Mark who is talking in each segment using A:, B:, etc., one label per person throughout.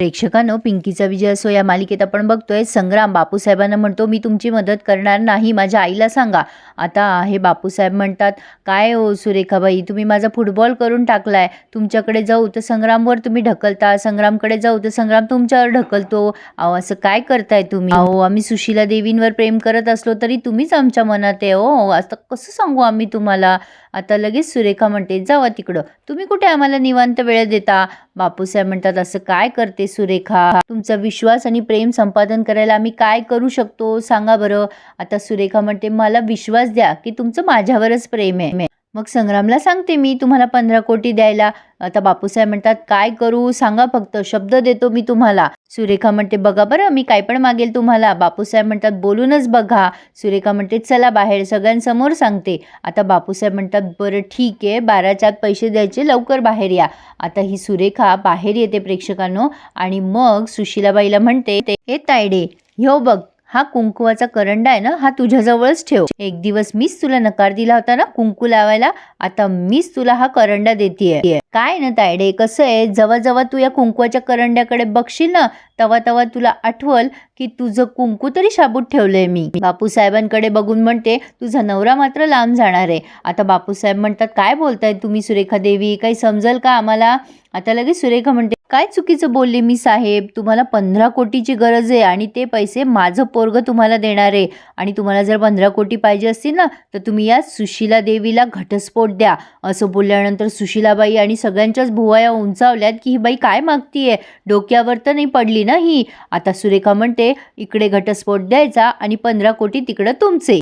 A: प्रेक्षकांनो पिंकीचा विजय असो या मालिकेत आपण बघतोय संग्राम बापूसाहेबांना म्हणतो मी तुमची मदत करणार नाही माझ्या आईला सांगा. आता हे बापूसाहेब म्हणतात काय हो सुरेखाबाई तुम्ही माझा फुटबॉल करून टाकलाय. तुमच्याकडे जाऊ तर संग्रामवर तुम्ही ढकलता संग्रामकडे जाऊ तर संग्राम तुमच्यावर ढकलतो. अहो असं काय करताय तुम्ही? अहो आम्ही सुशीला देवींवर प्रेम करत असलो तरी तुम्हीच आमच्या मनात आहे हो. आता कसं सांगू आम्ही तुम्हाला? आता लगेच सुरेखा म्हणते जावा तिकडं. तुम्ही कुठे आम्हाला निवांत वेळ देता? बापूसाहेब म्हणतात असं काय करते सुरेखा तुमचा विश्वास आणि प्रेम संपादन करायला आम्ही काय करू शकतो? सांगा बरं. आता सुरेखा म्हणते मला विश्वास द्या की तुमचं माझ्यावरच प्रेम आहे. मग संग्रामला सांगते मी तुम्हाला पंधरा कोटी द्यायला. आता बापूसाहेब म्हणतात काय करू? सांगा फक्त शब्द देतो मी तुम्हाला. सुरेखा म्हणते बघा बरं मी काय पण मागेल तुम्हाला. बापूसाहेब म्हणतात बोलूनच बघा. सुरेखा म्हणते चला बाहेर सगळ्यांसमोर सांगते. आता बापूसाहेब म्हणतात बरं ठीक आहे बाराच्या आत पैसे द्यायचे लवकर बाहेर या. आता ही सुरेखा बाहेर येते प्रेक्षकांनो आणि मग सुशीलाबाईला म्हणते हे तायडे ह्यो बघ हा कुंकुवाचा करंडा आहे ना हा तुझ्याजवळच ठेव. एक दिवस मीच तुला नकार दिला होता ना कुंकू लावायला आता मीच तुला हा करंडा देतेय. काय ना तायडे कसं आहे जेव्हा जेव्हा तू या कुंकवाच्या करंड्याकडे बघशील ना तेव्हा तेव्हा तुला आठवल की तुझं कुंकू तरी शाबूत ठेवलंय मी. बापूसाहेबांकडे बघून म्हणते तुझा नवरा मात्र लांब जाणार आहे. आता बापूसाहेब म्हणतात काय बोलताय तुम्ही सुरेखा देवी काही समजल का आम्हाला? आता लगेच सुरेखा म्हणते काय चुकीचं बोलले मी साहेब? तुम्हाला पंधरा कोटीची गरज आहे आणि ते पैसे माझं पोरग तुम्हाला देणार आहे. आणि तुम्हाला जर पंधरा कोटी पाहिजे असतील ना तर तुम्ही या सुशीला देवीला घटस्फोट द्या. असं बोलल्यानंतर सुशीलाबाई आणि सगळ्यांच्याच भुवाया उंचावल्यात की ही बाई काय मागतीये? डोक्यावर तर नाही पडली ना ही? आता सुरेखा म्हणते इकडे घटस्फोट द्यायचा आणि पंधरा कोटी तिकडं तुमचे.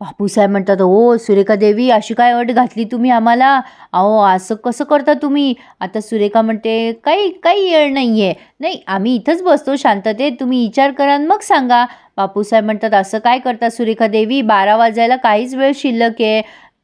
A: बापूसाहेब म्हणतात ओ सुरेखा देवी अशी काय अट घातली तुम्ही आम्हाला? अहो असं कसं करता तुम्ही? आता सुरेखा म्हणते काही काही येळ नाही आहे नाही आम्ही इथंच बसतो शांततेत. तुम्ही विचार करा आणि मग सांगा. बापूसाहेब म्हणतात असं काय करता सुरेखा देवी बारा वाजायला काहीच वेळ शिल्लक आहे.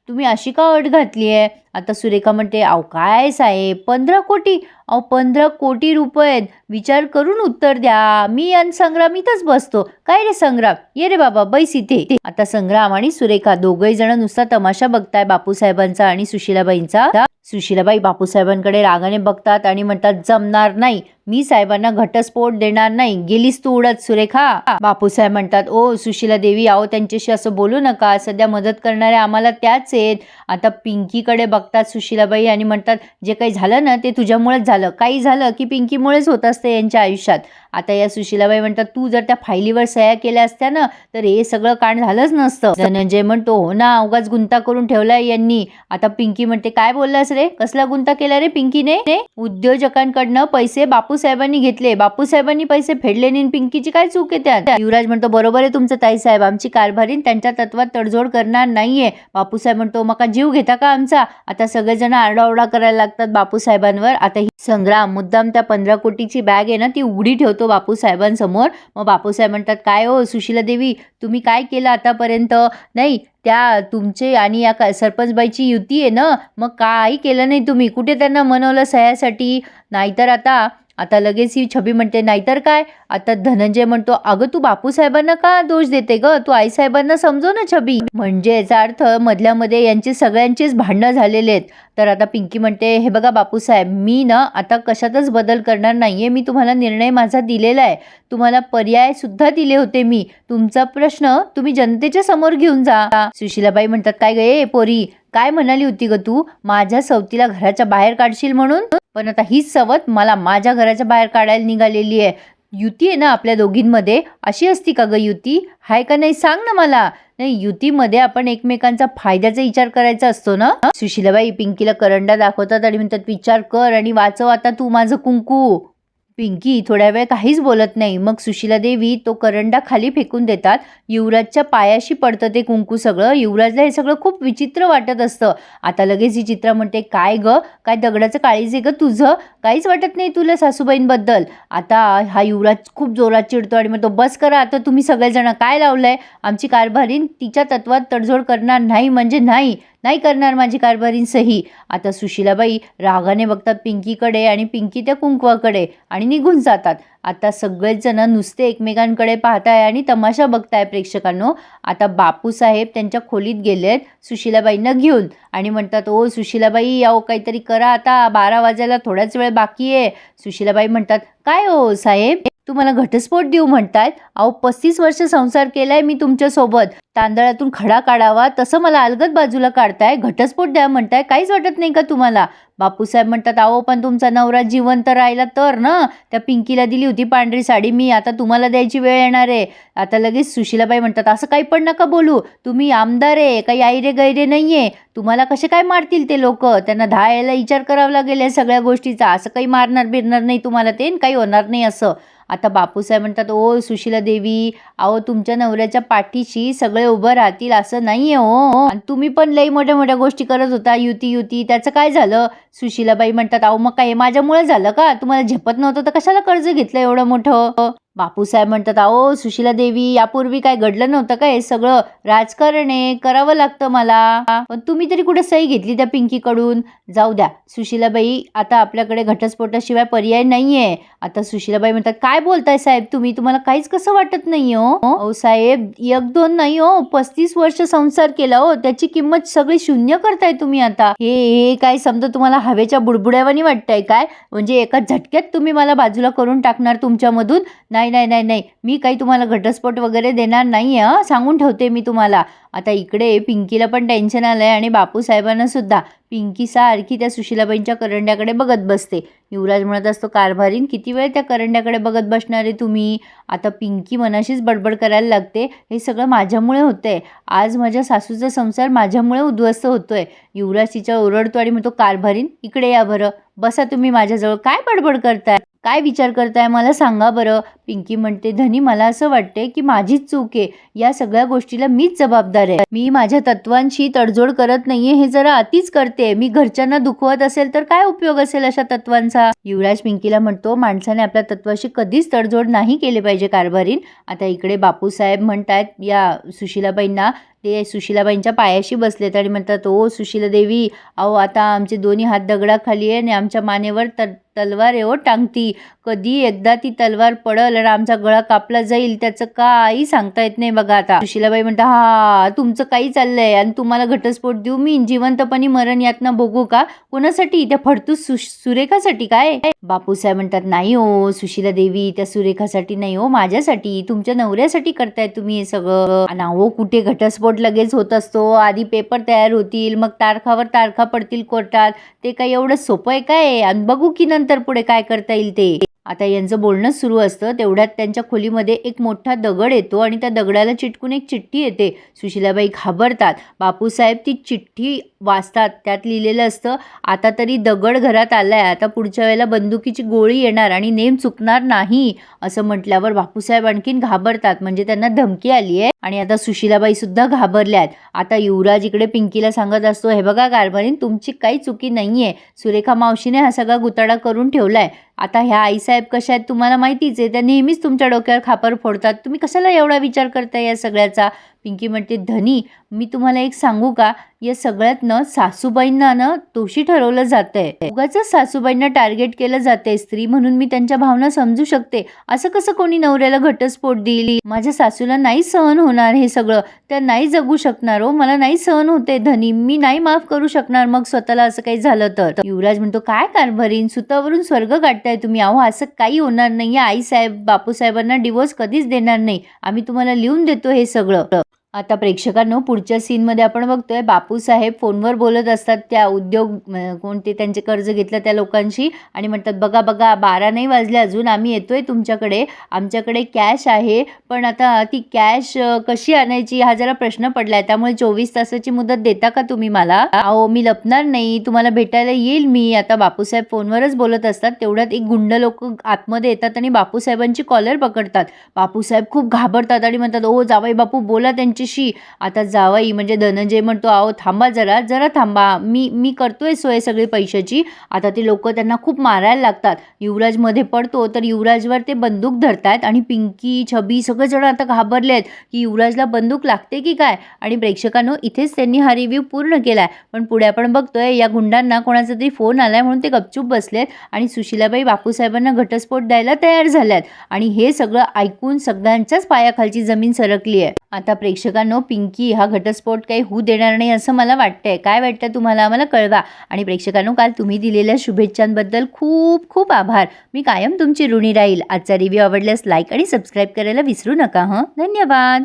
A: तुम्ही अशी का अट घातली आहे? आता सुरेखा म्हणते अहो काय साहेब? पंधरा कोटी? अहो पंधरा कोटी रुपये विचार करून उत्तर द्या. मी आणि संग्राम इथंच बसतो. काय रे संग्राम? ये रे बाबा बैस इथे. आता संग्राम आणि सुरेखा दोघही जण नुसता तमाशा बघताय बापूसाहेबांचा आणि सुशीलाबाईंचा. सुशीलाबाई बापूसाहेबांकडे रागाने बघतात आणि म्हणतात जमणार नाही. मी साहेबांना घटस्फोट देणार नाही. गेलीस तू उडत सुरेखा. बापूसाहेब म्हणतात ओ सुशीला देवी आओ त्यांच्याशी असं बोलू नका. सध्या मदत करणाऱ्या आम्हाला त्याच आहेत. आता पिंकीकडे बघतात सुशीलाबाई आणि म्हणतात जे काही झालं ना ते तुझ्यामुळेच झालं. काही झालं की पिंकीमुळेच होत असते यांच्या आयुष्यात. आता या सुशीलाबाई म्हणतात तू जर त्या फायलीवर सह्या केल्या असत्या ना तर हे सगळं कांड झालंच नसतं. धनंजय म्हणतो हो ना अवघाच गुंता करून ठेवलाय यांनी. आता पिंकी म्हणते काय बोललास रे? कसला गुंता केला रे पिंकीने? उद्योजकांकडनं पैसे बापूसाहेबांनी घेतले. बापूसाहेबांनी पैसे फेडले नाही पिंकीची काय चूक आहे त्यात? युवराज म्हणतो बरोबर आहे तुमचं ताईसाहेब आमची कारभारीन त्यांच्या तत्वात तडजोड करणार नाहीये. बापूसाहेब म्हणतो मका जीव घेता का आमचा? आता सगळेजण आरडाओरडा करायला लागतात बापूसाहेबांवर. आता ही संग्राम मुद्दाम त्या पंधरा कोटीची बॅग आहे ना ती उघडी ठेवतो बापूसाहेबांसमोर. मग बापूसाहेब म्हणतात काय हो सुशीला देवी तुम्ही काय केलं आतापर्यंत? नाही त्या तुमचे आणि या का सरपंचबाईची युती आहे ना मग काही केलं नाही तुम्ही. कुठे त्यांना मनवलं सह्यासाठी? नाहीतर आता आता लगेच ही छबी म्हणते नाहीतर काय? आता धनंजय म्हणतो अगं तू बापूसाहेबांना का दोष देते ग? तू आईसाहेबांना समजो ना छबी. म्हणजे याचा अर्थ मधल्यामध्ये यांचे सगळ्यांचेच भांडणं झालेले आहेत. तर आता पिंकी म्हणते हे बघा बापूसाहेब मी ना आता कशातच बदल करणार नाहीये. मी तुम्हाला निर्णय माझा दिलेला आहे. तुम्हाला पर्याय सुद्धा दिले होते मी. तुमचा प्रश्न तुम्ही जनतेच्या समोर घेऊन जा. सुशीलाबाई म्हणतात काय ग ए पोरी काय म्हणाली होती ग तू? माझ्या सवतीला घराच्या बाहेर काढशील म्हणून? पण आता हीच सवत मला माझ्या घराच्या बाहेर काढायला निघालेली आहे. युती आहे ना आपल्या दोघींमध्ये? अशी असती का ग युती? हाय का नाही सांग ना मला. नाही युतीमध्ये आपण एकमेकांचा फायद्याचा विचार करायचा असतो ना? सुशीलाबाई पिंकीला करंडा दाखवतात आणि म्हणतात विचार कर आणि वाचव आता तू माझं कुंकू. पिंकी थोड्या वेळ काहीच बोलत नाही. मग सुशीला देवी तो करंडा खाली फेकून देतात. युवराजच्या पायाशी पडतं ते कुंकू सगळं. युवराजला हे सगळं खूप विचित्र वाटत असतं. आता लगेच ही चित्रा म्हणते काय ग? काय दगडाचं काळीज आहे ग तुझं? काहीच वाटत नाही तुला सासूबाईंबद्दल. आता हा युवराज खूप जोरात चिडतो आणि मग तो बस करा आता तुम्ही सगळेजण काय लावलं आहे आमची कारभारीन तिच्या तत्वात तडजोड करणार नाही म्हणजे नाही. नाही करणार माझी कारभारीन सही. आता सुशीलाबाई रागाने बघतात पिंकीकडे आणि पिंकी त्या कुंकवाकडे आणि निघून जातात. आता सगळेच जण नुसते एकमेकांकडे पाहताय आणि तमाशा बघताय प्रेक्षकांनो. आता बापूसाहेब त्यांच्या खोलीत गेलेत सुशिलाबाईंना घेऊन आणि म्हणतात ओ सुशिलाबाई अहो काहीतरी करा आता. बारा वाजायला थोडाच वेळ बाकी आहे. सुशिलाबाई म्हणतात काय हो साहेब? तुम्हाला घटस्फोट देऊ म्हणतायत? अहो पस्तीस वर्ष संसार केलाय मी तुमच्यासोबत. तांदळातून खडा काढावा तसं मला अलगद बाजूला काढताय. घटस्फोट द्या म्हणताय काहीच वाटत नाही का तुम्हाला? बापूसाहेब म्हणतात अहो पण तुमचा नवरा जिवंत राहिला तर ना? त्या पिंकीला दिली होती पांढरी साडी मी आता तुम्हाला द्यायची वेळ येणार आहे. आता लगेच सुशीलाबाई म्हणतात असं काही पण नका बोलू. तुम्ही आमदार आहे काही आईरे गैरे नाही आहे तुम्हाला कसे काय मारतील ते लोक? त्यांना दहा यायला विचार करावा लागेल या सगळ्या गोष्टीचा. असं काही मारणार बिरणार नाही तुम्हाला ते काही होणार नाही असं. आता बापूसाहेब म्हणतात ओ सुशिला देवी अहो तुमच्या नवऱ्याच्या पाठीशी सगळे उभं राहतील असं नाही आहे हो, हो. आणि तुम्ही पण लई मोठ्या मोठ्या गोष्टी करत होता युती युती त्याचं काय झालं? सुशिलाबाई म्हणतात अहो मग काय माझ्यामुळे झालं का? तुम्हाला झेपत नव्हतं तर कशाला कर्ज घेतलं एवढं मोठं? बापूसाहेब म्हणतात अहो सुशिला देवी यापूर्वी काय घडलं नव्हतं काय सगळं राजकारण आहे करावं लागतं मला. पण तुम्ही तरी कुठे सही घेतली त्या पिंकीकडून? जाऊ द्या. सुशिलाबाई आता आपल्याकडे घटस्फोटाशिवाय पर्याय नाहीये. आता सुशिलाबाई म्हणतात काय बोलताय साहेब तुम्ही? तुम्हाला काहीच कसं वाटत नाही हो? अहो साहेब एक दोन नाही हो. पस्तीस वर्ष संसार केला हो. त्याची किंमत सगळी शून्य करताय तुम्ही आता. हे हे काय समजा तुम्हाला हवेच्या बुडबुड्यावानी वाटतंय काय? म्हणजे एका झटक्यात तुम्ही मला बाजूला करून टाकणार तुमच्यामधून? नाही नाही नाही नाही नाही. मी काही तुम्हाला घटस्फोट वगैरे देणार नाही आहे सांगून ठेवते मी तुम्हाला. आता इकडे पिंकीला पण टेन्शन आलं आहे आणि बापूसाहेबांनासुद्धा पिंकी सारखी त्या सुशिलाबाईंच्या करंड्याकडे बघत बसते. युवराज म्हणत असतो कारभारीन किती वेळ त्या करंड्याकडे बघत बसणार आहे तुम्ही? आता पिंकी मनाशीच बडबड करायला लागते. हे सगळं माझ्यामुळे होतं आहे आज माझ्या सासूचा संसार माझ्यामुळे उद्ध्वस्त होतोय. युवराज तिच्या ओरडतो आणि म्हणतो कारभारीन इकडे या बरं. बसा तुम्ही माझ्याजवळ. काय बडबड करताय? काय विचार करताय? मला सांगा बरं. पिंकी म्हणते धनी मला असं वाटते की माझीच चूक आहे. या सगळ्या गोष्टीला मीच जबाबदार आहे. मी माझ्या तत्वांशी तडजोड करत नाहीये. हे जरा अतिच करते. मी घरच्यांना दुखवत असेल तर काय उपयोग असेल अशा तत्वांचा? युवराज पिंकीला म्हणतो माणसाने आपल्या तत्वाशी कधीच तडजोड नाही केले पाहिजे कारभारीन. आता इकडे बापूसाहेब म्हणतायत या सुशिलाबाईंना ते सुशिलाबाईंच्या पायाशी बसलेत आणि म्हणतात ओ सुशिला देवी अहो आता आमचे दोन्ही हात दगडाखाली आहे आणि आमच्या मानेवर त तलवार आहे ओ टांगती. कधी एकदा ती तलवार पडल आणि आमचा गळा कापला जाईल त्याचं काही सांगता येत नाही बघा आता. सुशिलाबाई म्हणता हा तुमचं काही चाललंय आणि तुम्हाला घटस्फोट देऊ मी? जिवंतपणी मरण यातना भोगू का? कोणासाठी? त्या फडतूस सु सुरेखासाठी काय? बापूसाहेब म्हणतात नाही हो सुशिला देवी त्या सुरेखासाठी नाही हो माझ्यासाठी. तुमच्या नवऱ्यासाठी करताय तुम्ही हे सगळं. आणि हो कुठे घटस्फोट लगेच होत असतो. आधी पेपर तयार होतील मग तारखावर तारखा पडतील कोर्टात. ते काही एवढं सोपं आहे काय? आणि बघू की नंतर पुढे काय करता येईल ते. आता यांचं बोलणंच सुरू असतं. तेवढ्यात त्यांच्या खोलीमध्ये एक मोठा दगड येतो आणि त्या दगडाला चिटकून एक चिठ्ठी येते. सुशिलाबाई घाबरतात. बापूसाहेब ती चिठ्ठी वाचतात. त्यात लिहिलेलं असतं आता तरी दगड घरात आलाय. आता पुढच्या वेळेला बंदुकीची गोळी येणार आणि नेम चुकणार नाही. असं म्हटल्यावर बापूसाहेब आणखीन घाबरतात. म्हणजे त्यांना धमकी आली आहे आणि आता सुशीलाबाईसुद्धा घाबरल्या घाबरल्यात. आता युवराज इकडे पिंकीला सांगत असतो हे बघा कारभारीन तुमची काही चुकी नाही आहे सुरेखा मावशीने हा सगळा गुताडा करून ठेवला आहे आता ह्या आईसाहेब कशा आहेत तुम्हाला माहितीच आहे. त्या नेहमीच तुमच्या डोक्यावर खापर फोडतात. तुम्ही कशाला एवढा विचार करताय या सगळ्याचा? पिंकी म्हणते धनी मी तुम्हाला एक सांगू का? या सगळ्यातनं सासूबाईंना ना दोषी ठरवलं जातंय. उगाच सासूबाईंना टार्गेट केलं जाते स्त्री म्हणून मी त्यांच्या भावना समजू शकते. असं कसं कोणी नवऱ्याला घटस्फोट देईल माझ्या सासूला नाही सहन होणार हे सगळं. त्या नाही जगू शकणार हो. मला नाही सहन होते धनी. मी नाही माफ करू शकणार मग स्वतःला असं काही झालं तर? युवराज म्हणतो काय कारभारीन? सुतावरून स्वर्ग काढताय तुम्ही. अहो असं काही होणार नाही आई साहेब बापूसाहेबांना डिवोर्स कधीच देणार नाही. आम्ही तुम्हाला लिहून देतो हे सगळं. आता प्रेक्षकांनो पुढच्या सीनमध्ये आपण बघतोय बापूसाहेब फोनवर बोलत असतात त्या उद्योग कोणते त्यांचे कर्ज घेतलं त्या लोकांशी आणि म्हणतात बघा बघा बारा नाही वाजले अजून आम्ही येतोय तुमच्याकडे आमच्याकडे कॅश आहे पण आता ती कॅश कशी आणायची हा जरा प्रश्न पडलाय त्यामुळे चोवीस तासाची मुदत देता का तुम्ही मला? अहो मी लपणार नाही तुम्हाला भेटायला येईल मी. आता बापूसाहेब फोनवरच बोलत असतात तेवढ्यात एक गुंड लोक आतमध्ये येतात आणि बापूसाहेबांची कॉलर पकडतात. बापूसाहेब खूप घाबरतात आणि म्हणतात ओ जावाई बापू बोला त्यांची याच्याशी आता जावाई म्हणजे धनंजय म्हणतो आहो थांबा जरा जरा थांबा. मी मी करतोय सोय सगळी पैशाची. आता ते लोक त्यांना खूप मारायला लागतात. युवराजमध्ये पडतो तर युवराजवर ते बंदूक धरतात आणि पिंकी छबी सगळेजण आता घाबरले आहेत की युवराजला बंदूक लागते की काय? आणि प्रेक्षकांनो इथेच त्यांनी हा रिव्ह्यू पूर्ण केला आहे पण पुढे आपण बघतोय या गुंडांना कोणाचा तरी फोन आला आहे म्हणून ते गपचूप बसलेत आणि सुशीलाबाई बापूसाहेबांना घटस्फोट द्यायला तयार झाल्यात. आणि हे सगळं ऐकून सगळ्यांच्याच पायाखालची जमीन सरकली आहे आता प्रेक्षक प्रेक्षकांनो पिंकी हा घटस्फोट काही होऊ देणार नाही असं मला वाटतंय. काय वाटतं तुम्हाला? आम्हाला कळवा. आणि प्रेक्षकांनो काल तुम्ही दिलेल्या शुभेच्छांबद्दल खूप खूप आभार. मी कायम तुमची ऋणी राहील. आजचा रिव्ह्यू आवडल्यास लाईक आणि सबस्क्राईब करायला विसरू नका हं? धन्यवाद!